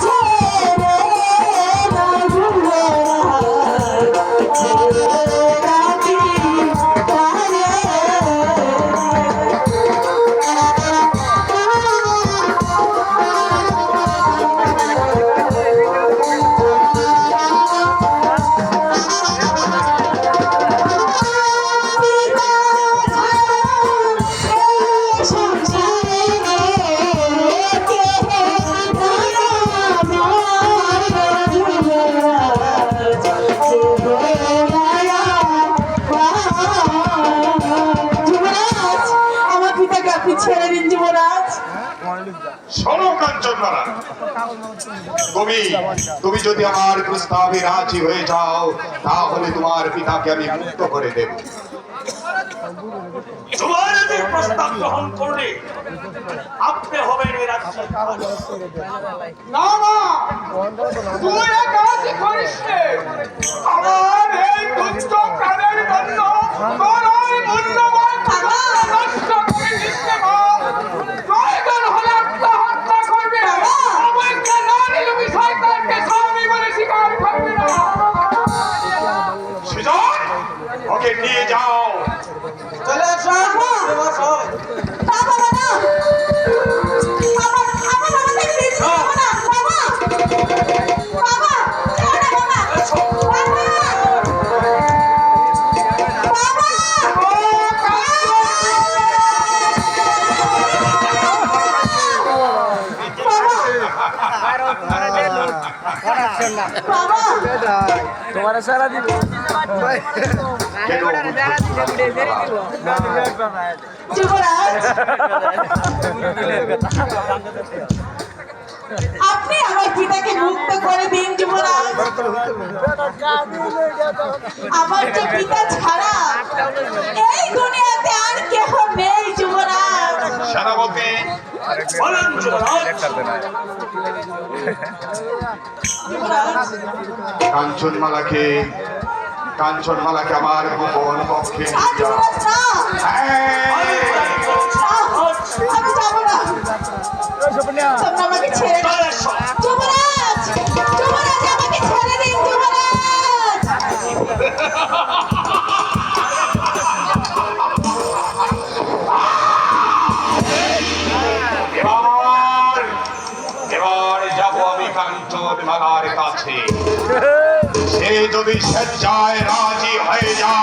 ছেড়ে আপনি ছেড়ে দিন যুবরাজ। শোনো কাঞ্চন তুমি তুমি যদি আমার প্রস্তাবে রাজি হয়ে যাও তাহলে তোমার পিতাকে আমি মুক্ত করে দেব। যুবরাজের প্রস্তাব গ্রহণ করলে আপনি হবেন এই রাজ্যের না না তুই এ কাজ করিস নে। চলে আসো বাবা! বাবা। না আমার আমার বাবাকে প্লিজ আপনি আমার পিতাকে মুক্ত করে দিন যুবরাজ। আমার যে পিতা ছাড়া এই দুনিয়াতে আর কেহ নেই যুবরাজ। সেনাপতি বলেন যুবরাজ যুবরাজ। কাঞ্চনমালাকে কাঞ্চনমালাকে আমার গোপন পক্ষে নিয়ে যাও। কাঞ্চন মালার কাছে সে যদি স্বেচ্ছায় রাজি হয়ে যায়